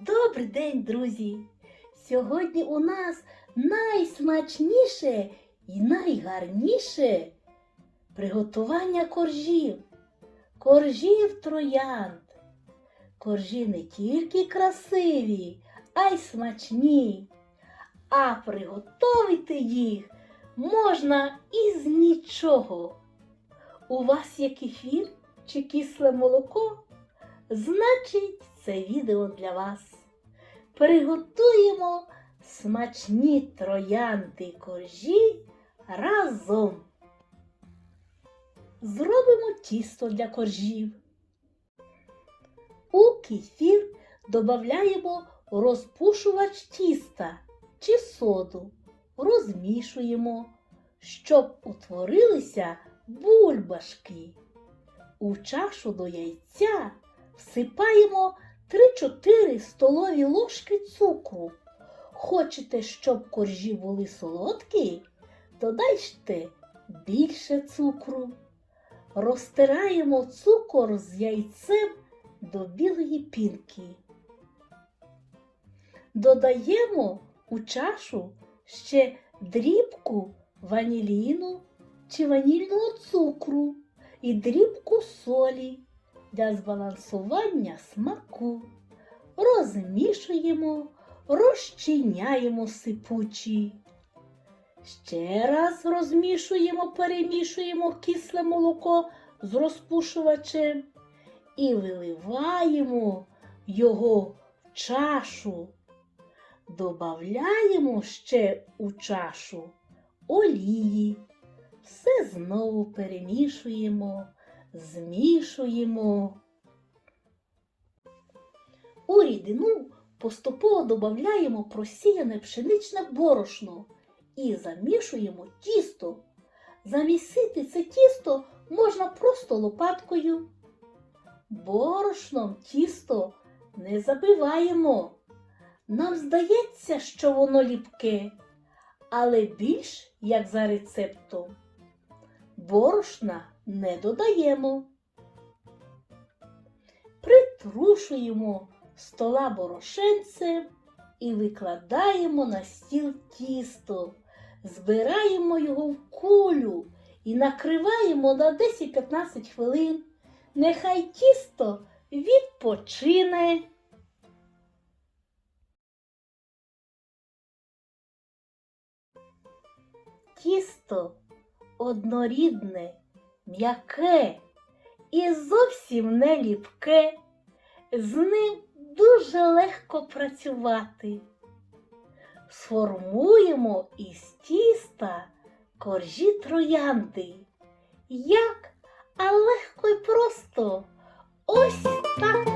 Добрий день, друзі! Сьогодні у нас найсмачніше і найгарніше приготування коржів. Коржів троянд. Коржі не тільки красиві, а й смачні. А приготувати їх можна із нічого. У вас є кефір чи кисле молоко? Значить, це відео для вас. Приготуємо смачні троянди коржі разом. Зробимо тісто для коржів. У кефір додаємо розпушувач тіста чи соду. Розмішуємо, щоб утворилися бульбашки. У чашу до яйця всипаємо 3-4 столові ложки цукру. Хочете, щоб коржі були солодкі? Додайте більше цукру. Розтираємо цукор з яйцем до білої пінки. Додаємо у чашу ще дрібку ваніліну чи ванільного цукру і дрібку солі для збалансування смаку. Розмішуємо, розчиняємо сипучі. Ще раз розмішуємо, перемішуємо кисле молоко з розпушувачем і виливаємо його в чашу. Добавляємо ще у чашу олії. Все знову перемішуємо, змішуємо. У рідину поступово додаємо просіяне пшеничне борошно і замішуємо тісто. Замісити це тісто можна просто лопаткою. Борошном тісто не забиваємо. Нам здається, що воно ліпке, але більш як за рецептом. Борошна не додаємо. Притрушуємо стола борошенцем і викладаємо на стіл тісто, збираємо його в кулю і накриваємо на 10-15 хвилин. Нехай тісто відпочине. Тісто однорідне, м'яке і зовсім не ліпке. З ним дуже легко працювати. Сформуємо із тіста коржі троянди. Як, а легко й просто. Ось так.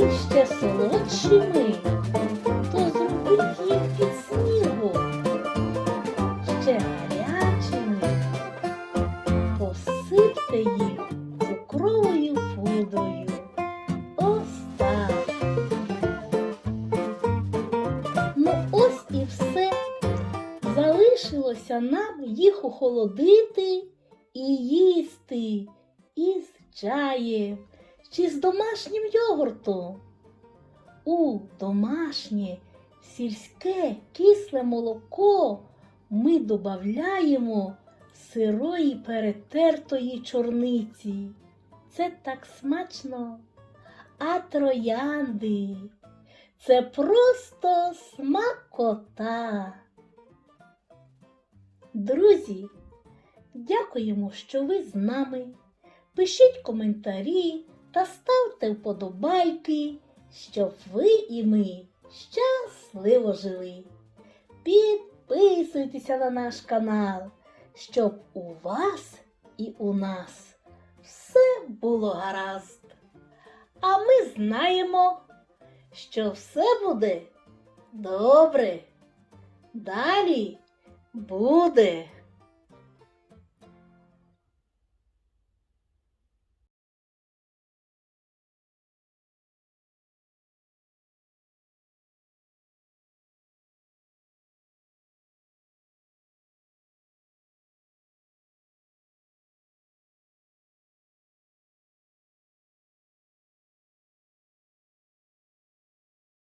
Гарячими, то зробіть їх під снігом. Ще гарячими посипте їх цукровою пудрою. Ось так. Ну ось і все. Залишилося нам їх охолодити і їсти із чаєм чи з домашнім йогуртом. У домашнє сільське кисле молоко ми додаємо сирої перетертої чорниці. Це так смачно. А троянди це просто смакота. Друзі, дякуємо, що ви з нами. Пишіть коментарі та ставте вподобайки, щоб ви і ми щасливо жили. Підписуйтеся на наш канал, щоб у вас і у нас все було гаразд. А ми знаємо, що все буде добре. Далі буде.